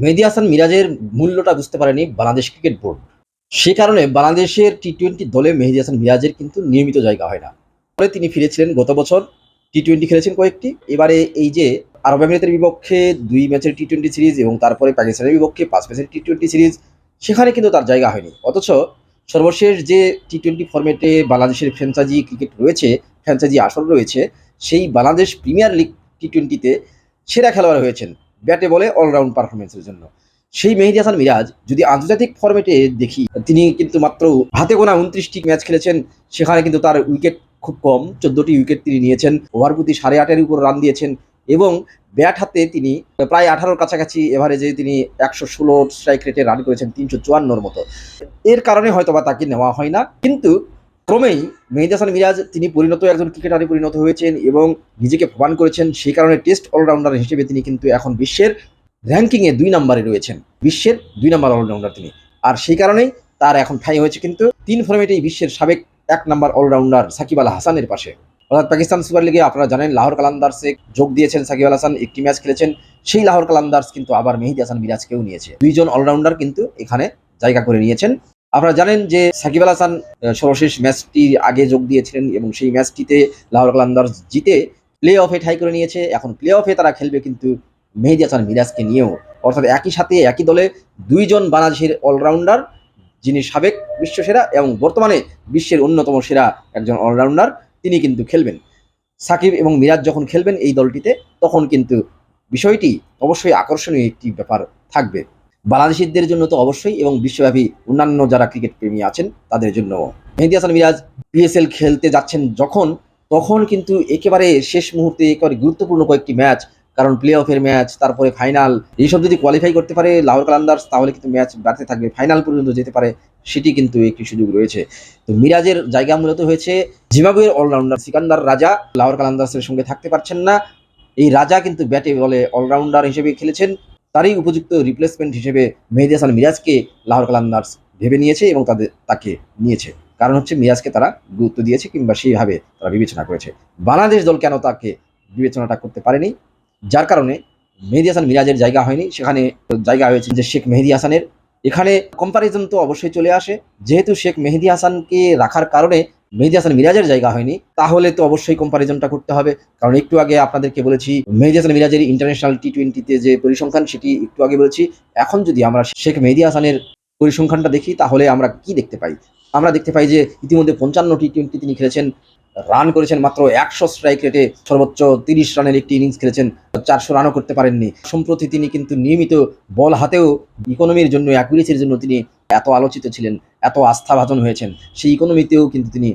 মেহেদি হাসান মিরাজের মূল্যটা বুঝতে পারেনি বাংলাদেশ ক্রিকেট বোর্ড। সে কারণে বাংলাদেশের টি টোয়েন্টি দলে মেহেদি হাসান মিরাজের কিন্তু নিয়মিত জায়গা হয় না। পরে তিনি ফিরেছিলেন গত বছর। টি টোয়েন্টি খেলেছেন কয়েকটি। এবারে এই যে আরব আমিরাতের বিপক্ষে দুই ম্যাচের টি টোয়েন্টি সিরিজ এবং তারপরে পাকিস্তানের বিপক্ষে পাঁচ ম্যাচের টি টোয়েন্টি সিরিজ, সেখানে কিন্তু তার জায়গা হয়নি। অথচ সর্বশেষ যে টি টোয়েন্টি ফর্মেটে বাংলাদেশের ফ্র্যাঞ্চাইজি ক্রিকেট রয়েছে, ফ্র্যাঞ্চাইজি আসর রয়েছে, সেই বাংলাদেশ প্রিমিয়ার লিগ টি টোয়েন্টিতে সেরা খেলোয়াড় হয়েছেন। ব্যাটে বলে অলরাউন্ড পারফরমেন্সের জন্য। সেই মেহেদি হাসান মিরাজ যদি আন্তর্জাতিক ফর্মেটে দেখি, তিনি কিন্তু মাত্র হাতে গোনা উনত্রিশটি ম্যাচ খেলেছেন। সেখানে কিন্তু তার উইকেট খুব কম, চোদ্দটি উইকেট তিনি নিয়েছেন। ওভার প্রতি সাড়ে আটের উপর রান দিয়েছেন এবং ব্যাট হাতে তিনি প্রায় আঠারোর কাছাকাছি এভারেজে তিনি একশো ষোলো স্ট্রাইক রেটে রান করেছেন তিনশো চুয়ান্নর মতো। এর কারণে হয়তোবা তাকে নেওয়া হয় না। কিন্তু ক্রমেই মেহেদি হাসান মিরাজ তিনি পরিণত, একজন ক্রিকেটারে পরিণত হয়েছেন এবং নিজেকে প্রমাণ করেছেন। সেই কারণে টেস্ট অলরাউন্ডার হিসেবে তিনি কিন্তু এখন বিশ্বের র্যাঙ্কিংয়ে দুই নম্বরে রয়েছেন। বিশ্বের দুই নম্বর অলরাউন্ডার তিনি। আর সেই কারণেই তার এখন ঠাঁই হয়েছে কিন্তু তিন ফর্মেটেই বিশ্বের সাবেক এক নম্বর অলরাউন্ডার সাকিব আল হাসানের পাশে। অর্থাৎ পাকিস্তান সুপার লিগে আপনারা জানেন, লাহোর কালান্দার্সে যোগ দিয়েছেন সাকিব আল হাসান, একটি ম্যাচ খেলেছেন। সেই লাহোর কালান্দার্স কিন্তু আবার মেহেদি হাসান মিরাজকেও নিয়েছে। দুইজন অলরাউন্ডার কিন্তু এখানে জায়গা করে নিয়েছেন। আপনারা জানেন যে সাকিব আল হাসান সর্বশেষ ম্যাচটি আগে যোগ দিয়েছিলেন এবং সেই ম্যাচটিতে লাহোর কালান্দার্স জিতে প্লে অফে ঠাই করে নিয়েছে। এখন প্লে অফে তারা খেলবে কিন্তু মেহেদি হাসান মিরাজকে নিয়েও। অর্থাৎ একই সাথে একই দলে দুইজন বাংলাদেশের অলরাউন্ডার যিনি সাবেক বিশ্বসেরা এবং বর্তমানে বিশ্বের অন্যতম সেরা একজন অলরাউন্ডার তিনি কিন্তু খেলবেন। সাকিব এবং মিরাজ যখন খেলবেন এই দলটিতে, তখন কিন্তু বিষয়টি অবশ্যই আকর্ষণীয় একটি ব্যাপার থাকবে। বাংলাদেশিদের জন্য তো অবশ্যই এবং বিশ্বব্যাপী অন্যান্য যারা ক্রিকেট প্রেমী আছেন, তাদের জন্য। মেহেদি হাসান মিরাজ পিএসএল খেলতে যাচ্ছেন যখন, তখন কিন্তু একেবারে শেষ মুহূর্তে একেবারে গুরুত্বপূর্ণ কয়েকটি ম্যাচ কারণ প্লে অফের ম্যাচ তারপরে ফাইনাল এইসব যদি কোয়ালিফাই করতে পারে লাহোর কালান্দার্স, তাহলে কিন্তু ম্যাচ বাড়তে থাকবে ফাইনাল পর্যন্ত যেতে পারে, সেটি কিন্তু একটি সুযোগ রয়েছে। তো মিরাজের জায়গা মূলত হয়েছে জিম্বাবুয়ের অলরাউন্ডার সিকান্দার রাজা। লাহোর কালান্দার্সের সঙ্গে থাকতে পারছেন না। এই রাজা কিন্তু ব্যাটে বলে অলরাউন্ডার হিসেবে খেলেছেন। তারই উপযুক্ত রিপ্লেসমেন্ট হিসেবে মেহেদি হাসান মিরাজকে লাহোর কালান্দার্স ভেবে নিয়েছে এবং তাদের, তাকে নিয়েছে। কারণ হচ্ছে মিরাজকে তারা গুরুত্ব দিয়েছে কিংবা সেইভাবে তারা বিবেচনা করেছে। বাংলাদেশ দল কেন তাকে বিবেচনাটা করতে পারেনি? যার কারণে মেহেদি হাসান মিরাজের জায়গা হয়নি। সেখানে জায়গা হয়েছে যে শেখ মেহেদি হাসানের। এখানে কম্পারিজন তো অবশ্যই চলে আসে। যেহেতু শেখ মেহেদি হাসানকে রাখার কারণে মেহেদি হাসান মিরাজের জায়গা হয়নি, তাহলে তো অবশ্যই কম্পারিজনটা করতে হবে। কারণ একটু আগে আপনাদেরকে বলেছি, মেহেদি হাসান মিরাজের ইন্টারন্যাশনাল টি টোয়েন্টিতে যে পরিসংখ্যান, সেটি একটু আগে বলেছি। এখন যদি আমরা শেখ মেহেদি হাসানের পরিসংখ্যানটা দেখি, তাহলে আমরা কি দেখতে পাই? আমরা দেখতে পাই যে ইতিমধ্যে পঞ্চান্ন টি টোয়েন্টি তিনি খেলেছেন রান করেছেন মাত্র একশো স্ট্রাইক রেটে সর্বোচ্চ তিরিশ রানের একটি ইনিংস খেলেছেন, চারশো রানও করতে পারেননি। সম্প্রতি তিনি কিন্তু নিয়মিত বল হাতেও ইকোনমির জন্য অ্যাকুরেসির জন্য তিনি এত আলোচিত ছিলেন, এত আস্থাভাজন হয়েছেন, সেই ইকোনমিতেও কিন্তু তিনি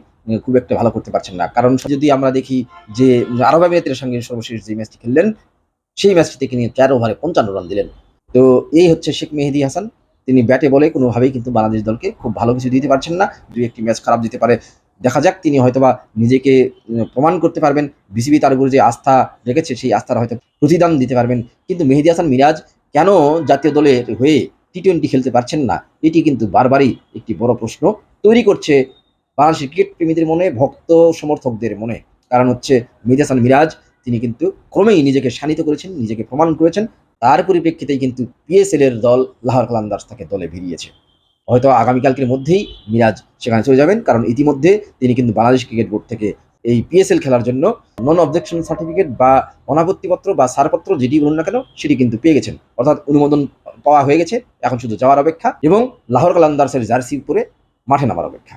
খুব একটা ভালো করতে পারছেন না। কারণ যদি আমরা দেখি যে, আরব আমিরাতের সঙ্গে সর্বশেষ যে ম্যাচটি খেললেন, সেই ম্যাচটিতে তিনি চার ওভারে পঞ্চান্ন রান দিলেন। তো এই হচ্ছে শেখ মেহেদি হাসান। তিনি ব্যাটে বলে কোনোভাবেই কিন্তু বাংলাদেশ দলকে খুব ভালো কিছু দিতে পারছেন না। দুই একটি ম্যাচ খারাপ দিতে পারে। দেখা যাক, তিনি হয়তোবা নিজেকে প্রমাণ করতে পারবেন। বিসিবি তার উপর যে আস্থা রেখেছে, সেই আস্থার হয়তো প্রতিদান দিতে পারবেন। কিন্তু মেহেদি হাসান মিরাজ কেন জাতীয় দলের হয়ে টি টোয়েন্টি খেলতে পারছেন না। এটি কিন্তু বারবারই একটি বড় প্রশ্ন তৈরি করছে বাংলাদেশের ক্রিকেট প্রেমীদের মনে, ভক্ত সমর্থকদের মনে। কারণ হচ্ছে মেহেদি হাসান মিরাজ, তিনি কিন্তু ক্রমেই নিজেকে শানিত করেছেন, নিজেকে প্রমাণ করেছেন। তার পরিপ্রেক্ষিতেই কিন্তু পিএসএল এর দল লাহোর কালান্দার্স তাকে দলে ভিড়িয়েছে হয়তো আগামীকালকের মধ্যেই মিরাজ সেখানে চলে যাবেন, কারণ ইতিমধ্যে তিনি কিন্তু বাংলাদেশ ক্রিকেট বোর্ড থেকে এই পিএসএল খেলার জন্য নন অবজেকশন সার্টিফিকেট বা অনাপত্তিপত্র বা সারপত্র যেটি বলুন না কেন, সেটি কিন্তু পেয়ে গেছেন। অর্থাৎ অনুমোদন পাওয়া হয়ে গেছে, এখন শুধু যাওয়ার অপেক্ষা এবং লাহোর কালান্দার্সের জার্সি পরে মাঠে নামার অপেক্ষা।